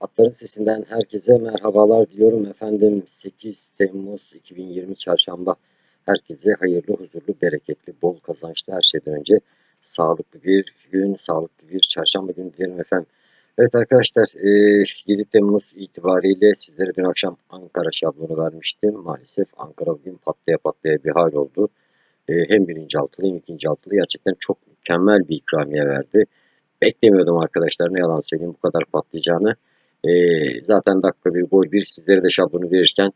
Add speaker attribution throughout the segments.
Speaker 1: Atların Sesinden herkese merhabalar diyorum efendim. 8 Temmuz 2020 Çarşamba. Herkese hayırlı, huzurlu, bereketli, bol kazançlı her şeyden önce sağlıklı bir gün, sağlıklı bir çarşamba günü dilerim efendim. Evet arkadaşlar 7 Temmuz itibariyle sizlere dün akşam Ankara şablonu vermiştim. Maalesef Ankara bugün patlaya patlaya bir hal oldu. Hem birinci altılı hem ikinci altılı gerçekten çok mükemmel bir ikramiye verdi. Beklemiyordum arkadaşlar ne yalan söyleyeyim bu kadar patlayacağını. E, zaten dakika bir gol bir sizlere de şablonu verirken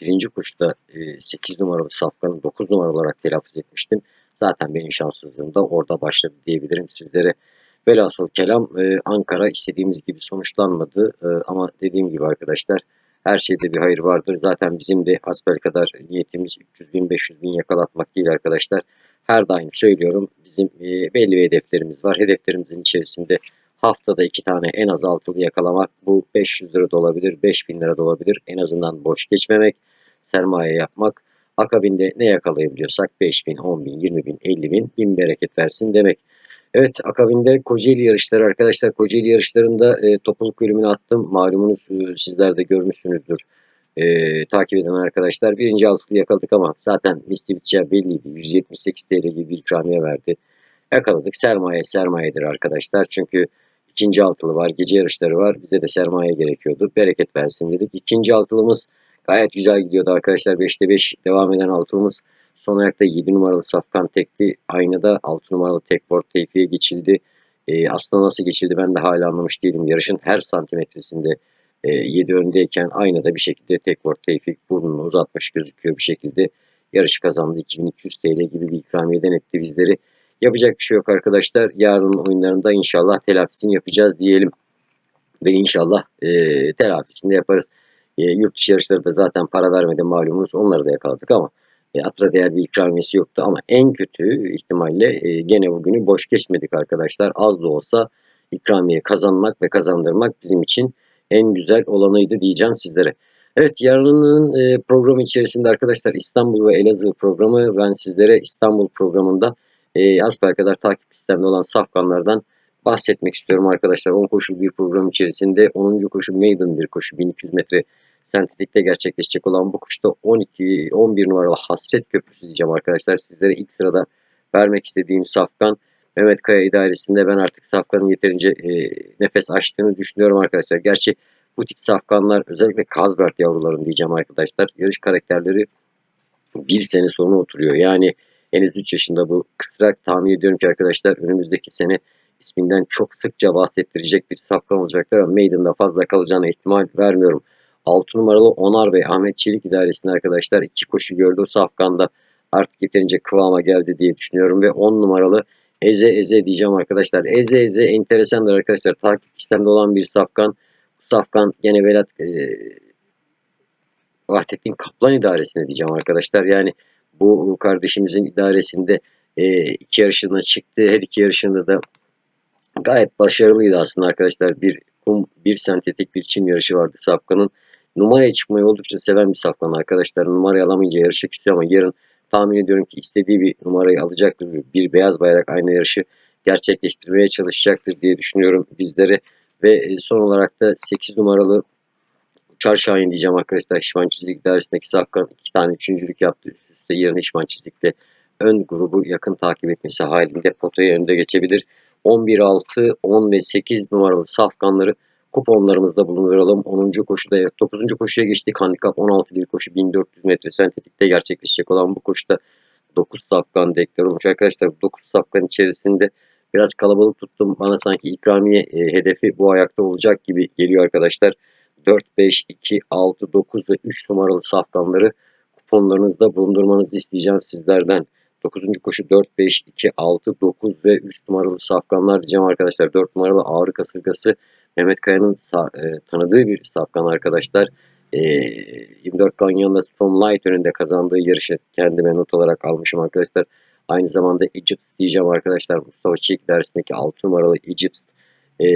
Speaker 1: birinci koşuda e, 8 numaralı safkanın 9 numaralı olarak telaffuz etmiştim. Zaten benim şanssızlığım da orada başladı diyebilirim sizlere. Velhasıl kelam e, Ankara istediğimiz gibi sonuçlanmadı. E, ama dediğim gibi arkadaşlar her şeyde bir hayır vardır. Zaten bizim de asbel kadar niyetimiz 300 bin 500 bin yakalatmak değil arkadaşlar. Her daim söylüyorum bizim e, belli bir hedeflerimiz var. Hedeflerimizin içerisinde haftada iki tane en az altılı yakalamak bu 500 lira da olabilir 5000 lira da olabilir. En azından boş geçmemek, sermaye yapmak. Akabinde ne yakalayabiliyorsak 5000, 10000, 20000, 50000 bin bereket versin demek. Evet akabinde Kocaeli yarışları arkadaşlar Kocaeli yarışlarında e, topluluk bölümünü attım. Malumunuz e, sizler de görmüşsünüzdür. E, takip eden arkadaşlar birinci altılı yakaladık ama zaten biteceği belliydi. 178 TL gibi bir ikramiye verdi. Yakaladık. Sermaye sermayedir arkadaşlar. Çünkü ikinci altılı var. Gece yarışları var. Bize de sermaye gerekiyordu. Bereket versin dedik. İkinci altılımız gayet güzel gidiyordu arkadaşlar. 5'te 5 devam eden altılımız Son ayakta 7 numaralı Safkan tekli. Aynada 6 numaralı Tekford Tevfik'e geçildi. E, aslında nasıl geçildi ben de hala anlamış değilim. Yarışın her santimetresinde e, 7 öndeyken aynada bir şekilde Tekford Tevfik burnunu uzatmış gözüküyor bir şekilde. Yarışı kazandı. 2200 TL gibi bir ikramiyeden etti bizleri. Yapacak bir şey yok arkadaşlar. Yarın oyunlarında inşallah telafisini yapacağız diyelim. Ve inşallah e, telafisini de yaparız. E, yurt dışı yarışları da zaten para vermedi malumunuz. Onları da yakaladık ama e, atra değer bir ikramiyesi yoktu ama en kötü ihtimalle e, gene bugünü boş geçmedik arkadaşlar. Az da olsa ikramiye kazanmak ve kazandırmak bizim için en güzel olanıydı diyeceğim sizlere. Evet yarının e, programı içerisinde arkadaşlar İstanbul ve Elazığ programı ben sizlere İstanbul programında e, kadar takip sistemde olan safkanlardan bahsetmek istiyorum arkadaşlar. 10 koşu bir program içerisinde 10. koşu maiden bir koşu 1200 metre sentetikte gerçekleşecek olan bu koşuda 12 11 numaralı Hasret Köprüsü diyeceğim arkadaşlar. Sizlere ilk sırada vermek istediğim safkan Mehmet Kaya idaresinde ben artık safkanın yeterince e, nefes açtığını düşünüyorum arkadaşlar. Gerçi bu tip safkanlar özellikle Kazbert yavruların diyeceğim arkadaşlar. Yarış karakterleri bir sene sonra oturuyor. Yani henüz 3 yaşında bu kısrak tahmin ediyorum ki arkadaşlar önümüzdeki sene isminden çok sıkça bahsettirecek bir safkan olacaktır ama Maiden'da fazla kalacağına ihtimal vermiyorum. 6 numaralı Onar Bey Ahmet Çelik idaresinde arkadaşlar iki koşu gördü o safkanda artık yeterince kıvama geldi diye düşünüyorum ve 10 numaralı Eze Eze diyeceğim arkadaşlar. Eze Eze enteresandır arkadaşlar. Takip sistemde olan bir safkan. Bu safkan gene Velat e, Vahdettin Kaplan idaresinde diyeceğim arkadaşlar. Yani bu kardeşimizin idaresinde e, iki yarışına çıktı. Her iki yarışında da gayet başarılıydı aslında arkadaşlar. Bir kum, bir sentetik bir çim yarışı vardı Safkan'ın. Numaraya çıkmayı oldukça seven bir Safkan arkadaşlar. Numarayı alamayınca yarışa küsüyor ama yarın tahmin ediyorum ki istediği bir numarayı alacaktır. Bir beyaz bayrak aynı yarışı gerçekleştirmeye çalışacaktır diye düşünüyorum bizleri. Ve e, son olarak da 8 numaralı Uçar Şahin diyeceğim arkadaşlar. Şişman Çizik dairesindeki Safkan iki tane üçüncülük yaptı. Üste yarın Şişman Çizik'te ön grubu yakın takip etmesi halinde potaya önde geçebilir. 11, 6, 10 ve 8 numaralı safkanları kuponlarımızda bulunduralım. 10. koşuda 9. koşuya geçtik. Handikap 16 bir koşu 1400 metre sentetikte gerçekleşecek olan bu koşuda 9 safkan deklar olmuş. Arkadaşlar 9 safkan içerisinde biraz kalabalık tuttum. Bana sanki ikramiye e, hedefi bu ayakta olacak gibi geliyor arkadaşlar. 4, 5, 2, 6, 9 ve 3 numaralı safkanları kuponlarınızda bulundurmanızı isteyeceğim sizlerden. 9. koşu 4, 5, 2, 6, 9 ve 3 numaralı safkanlar diyeceğim arkadaşlar. 4 numaralı ağrı kasırgası Mehmet Kaya'nın e, tanıdığı bir safkan arkadaşlar. E, 24 Kanyon'da Light önünde kazandığı yarışı kendime not olarak almışım arkadaşlar. Aynı zamanda Egypt diyeceğim arkadaşlar. Mustafa Çelik dersindeki 6 numaralı Egypt e,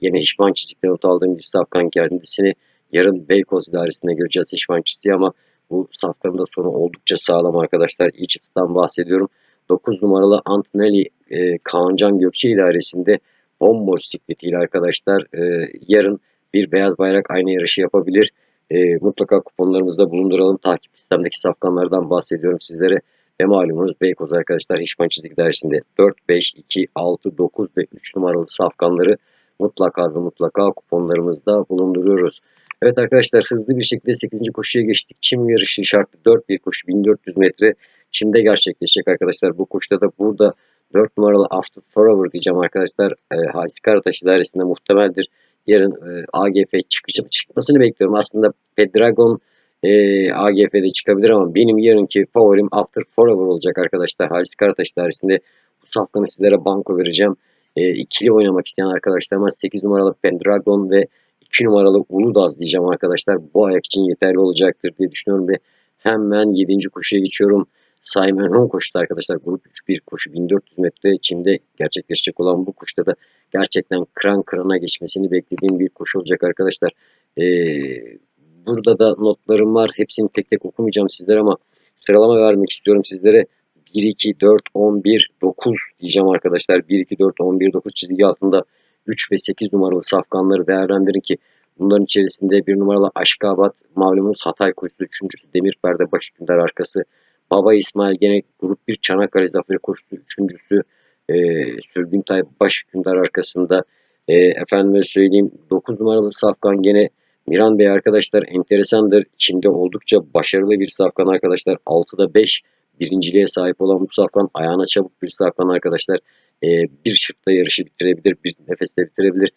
Speaker 1: yine İşman çizikte not aldığım bir safkan kendisini yarın Beykoz idaresinde göreceğiz İşman çiziği ama bu safkanın da sonu oldukça sağlam arkadaşlar. Egypt'ten bahsediyorum. 9 numaralı Antonelli e, Kaancan Gökçe idaresinde bomboş sikletiyle arkadaşlar e, yarın bir beyaz bayrak aynı yarışı yapabilir. E, mutlaka kuponlarımızda bulunduralım. Takip sistemdeki safkanlardan bahsediyorum sizlere. Ve malumunuz Beykoz arkadaşlar Hişman Çizik Dersi'nde 4, 5, 2, 6, 9 ve 3 numaralı safkanları mutlaka ve mutlaka kuponlarımızda bulunduruyoruz. Evet arkadaşlar hızlı bir şekilde 8. koşuya geçtik. Çim yarışı şartlı 4 bir koşu 1400 metre çimde gerçekleşecek arkadaşlar. Bu koşuda da burada 4 numaralı After Forever diyeceğim arkadaşlar. E, Halis Karataş idaresinde muhtemeldir. Yarın e, AGF çıkışı çıkmasını bekliyorum. Aslında Pedragon e, AGF'de çıkabilir ama benim yarınki favorim After Forever olacak arkadaşlar. Halis Karataş idaresinde bu safkanı sizlere banko vereceğim. E, ikili oynamak isteyen arkadaşlarıma 8 numaralı Pendragon ve 2 numaralı Uludaz diyeceğim arkadaşlar. Bu ayak için yeterli olacaktır diye düşünüyorum ve hemen 7. koşuya geçiyorum. Simon Hong koştu arkadaşlar. Grup 3 bir koşu 1400 metre çimde gerçekleşecek olan bu koşuda da gerçekten kran kırana geçmesini beklediğim bir koşu olacak arkadaşlar. Ee, burada da notlarım var. Hepsini tek tek okumayacağım sizlere ama sıralama vermek istiyorum sizlere. 1, 2, 4, 11, 9 diyeceğim arkadaşlar. 1, 2, 4, 11, 9 çizgi altında 3 ve 8 numaralı safkanları değerlendirin ki bunların içerisinde bir numaralı Aşkabat, malumunuz Hatay koşusu, üçüncüsü Demirperde baş hükümdar arkası, Baba İsmail gene grup 1 Çanakkale Zaferi koşusu, üçüncüsü e, Sürgüntay baş hükümdar arkasında, e, efendime söyleyeyim 9 numaralı safkan gene Miran Bey arkadaşlar enteresandır. Çin'de oldukça başarılı bir safkan arkadaşlar. 6'da 5 birinciliğe sahip olan bu safkan ayağına çabuk bir safkan arkadaşlar. E, bir şırtla yarışı bitirebilir, bir nefeste bitirebilir.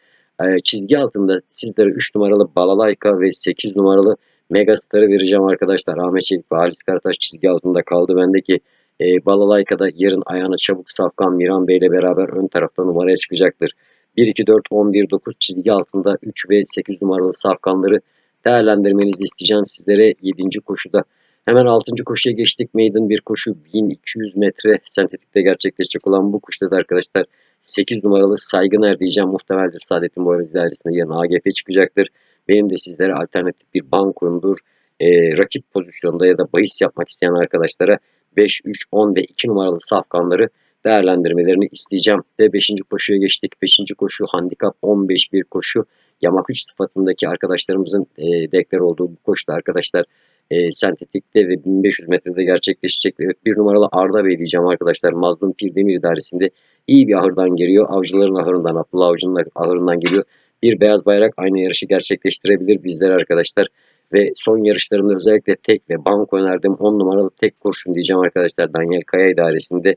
Speaker 1: E, çizgi altında sizlere 3 numaralı Balalayka ve 8 numaralı Megastar'ı vereceğim arkadaşlar. Ahmet Çelik ve Halis Karataş çizgi altında kaldı bendeki. E, Balalayka'da yarın ayağına çabuk safkan Miran Bey ile beraber ön tarafta numaraya çıkacaktır. 1, 2, 4, 11, 9 çizgi altında 3 ve 8 numaralı safkanları değerlendirmenizi isteyeceğim sizlere 7. koşuda. Hemen 6. koşuya geçtik. Maiden bir koşu 1200 metre sentetikte gerçekleşecek olan bu koşuda da arkadaşlar 8 numaralı Saygıner diyeceğim. Muhtemeldir Saadettin Boyraz idaresinde yarın AGF çıkacaktır. Benim de sizlere alternatif bir bankondur. E, rakip pozisyonda ya da bahis yapmak isteyen arkadaşlara 5, 3, 10 ve 2 numaralı safkanları değerlendirmelerini isteyeceğim. Ve 5. koşuya geçtik. 5. koşu handikap 15 bir koşu. Yamak 3 sıfatındaki arkadaşlarımızın e, deklar olduğu bu koşuda arkadaşlar e, sentetikte ve 1500 metrede gerçekleşecek. Evet, bir numaralı Arda Bey diyeceğim arkadaşlar. Mazlum Pirdemir idaresinde iyi bir ahırdan geliyor. Avcıların ahırından, Abdullah Avcı'nın ahırından geliyor. Bir beyaz bayrak aynı yarışı gerçekleştirebilir bizler arkadaşlar. Ve son yarışlarında özellikle tek ve banko önerdim 10 numaralı tek kurşun diyeceğim arkadaşlar. Daniel Kaya idaresinde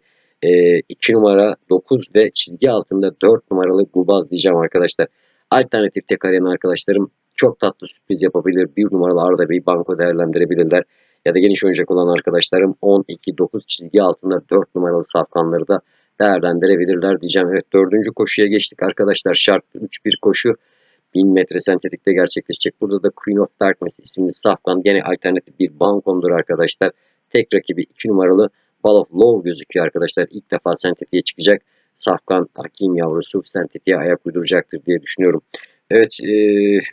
Speaker 1: 2 e, numara 9 ve çizgi altında 4 numaralı Gubaz diyeceğim arkadaşlar. Alternatif tek arayan arkadaşlarım çok tatlı sürpriz yapabilir. Bir numaralı Arda Bey banko değerlendirebilirler. Ya da geniş oynayacak olan arkadaşlarım 12-9 çizgi altında 4 numaralı safkanları da değerlendirebilirler diyeceğim. Evet dördüncü koşuya geçtik arkadaşlar. Şart 3-1 koşu 1000 metre sentetikte gerçekleşecek. Burada da Queen of Darkness isimli safkan gene alternatif bir bankondur arkadaşlar. Tek rakibi 2 numaralı Ball of Love gözüküyor arkadaşlar. İlk defa sentetiğe çıkacak. Safkan Hakim yavrusu sentetiğe ayak uyduracaktır diye düşünüyorum. Evet, e,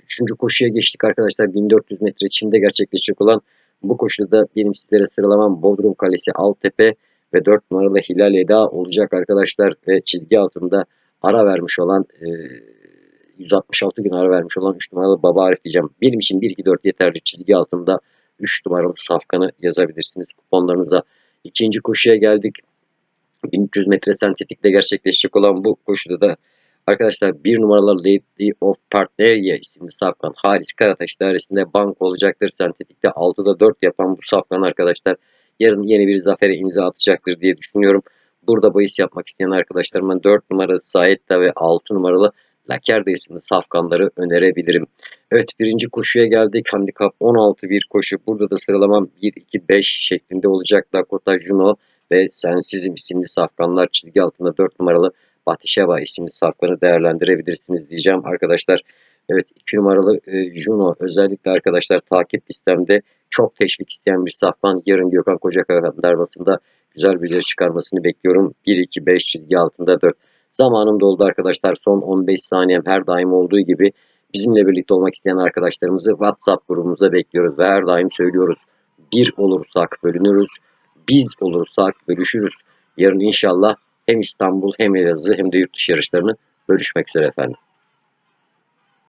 Speaker 1: üçüncü koşuya geçtik arkadaşlar. 1400 metre çimde gerçekleşecek olan bu koşuda benim sizlere sıralamam Bodrum Kalesi, Altepe ve 4 numaralı Hilal Eda olacak arkadaşlar. Ve çizgi altında ara vermiş olan e, 166 gün ara vermiş olan 3 numaralı Baba Arif diyeceğim. Benim için 1-2-4 yeterli çizgi altında 3 numaralı safkanı yazabilirsiniz kuponlarınıza. İkinci koşuya geldik. 1300 metre sentetikte gerçekleşecek olan bu koşuda da Arkadaşlar bir numaralı Lady of Partneria isimli safkan Haris Karataş dairesinde bank olacaktır. Sentetikte 6'da 4 yapan bu safkan arkadaşlar yarın yeni bir zafere imza atacaktır diye düşünüyorum. Burada bahis yapmak isteyen arkadaşlarıma 4 numaralı Saetta ve 6 numaralı Lakerda isimli safkanları önerebilirim. Evet birinci koşuya geldik. Handikap 16 bir koşu. Burada da sıralamam 1-2-5 şeklinde olacak. Dakota Juno ve Sensizm isimli safkanlar çizgi altında 4 numaralı Batisheva isimli safkanı değerlendirebilirsiniz diyeceğim arkadaşlar. Evet 2 numaralı e, Juno özellikle arkadaşlar takip listemde çok teşvik isteyen bir safkan. Yarın Gökhan Kocakaya dervasında güzel bir çıkarmasını bekliyorum. 1-2-5 çizgi altında 4. Zamanım doldu arkadaşlar. Son 15 saniyem her daim olduğu gibi bizimle birlikte olmak isteyen arkadaşlarımızı WhatsApp grubumuza bekliyoruz. Ve her daim söylüyoruz. Bir olursak bölünürüz. Biz olursak bölüşürüz. Yarın inşallah hem İstanbul hem Elazığ hem de yurt dışı yarışlarını bölüşmek üzere efendim.